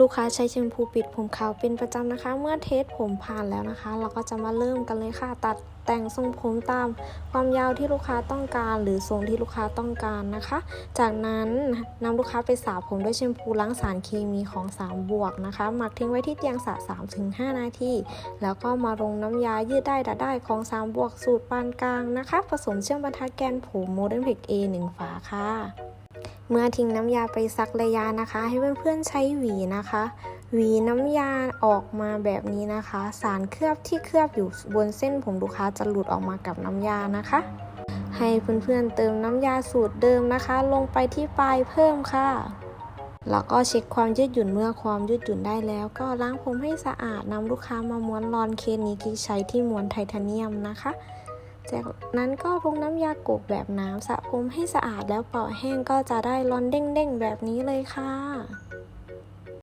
ลูกค้าใช้แชมพูปิดผมขาวเป็นประจำนะคะ เมื่อเทสผมผ่านแล้วนะคะ เราก็จะมาเริ่มกันเลยค่ะ ตัดแต่งทรงผมตามความยาวที่ลูกค้าต้องการ หรือทรงที่ลูกค้าต้องการนะคะ จากนั้นนำลูกค้าไปสระผมด้วยแชมพูล้างสารเคมีของ3บวกนะคะ หมักทิ้งไว้ที่เตียงสระ3-5 นาที แล้วก็มาลงน้ำยายืดได้ดัดได้ของ3บวกสูตรปานกลางนะคะ ผสมเชื่อมบรรทัดแกนผมโมเดิร์นเพก A 1ฝาค่ะ เมื่อทิ้งน้ำยาไปซักระยะนะคะ ให้เพื่อนๆใช้หวีนะคะ หวีน้ำยาออกมาแบบนี้นะคะ สารเคลือบที่เคลือบอยู่บนเส้นผมลูกค้าจะหลุดออกมากับน้ำยานะคะ ให้เพื่อนๆเติมน้ำยาสูตรเดิมนะคะ ลงไปที่ปลายเพิ่มค่ะแล้วก็เช็คความยืดหยุ่นเมื่อความยืดหยุ่นได้แล้ว ก็ล้างผมให้สะอาดนำลูกค้ามาม้วนรอนเคสนี้กิ๊กใช้ที่ม้วนไทเทเนียมนะคะ จากนั้นก็ลงน้ำยากบแบบน้ำสระผมให้สะอาดแล้วเป่าแห้งก็จะได้รอนเด้งๆแบบนี้เลยค่ะ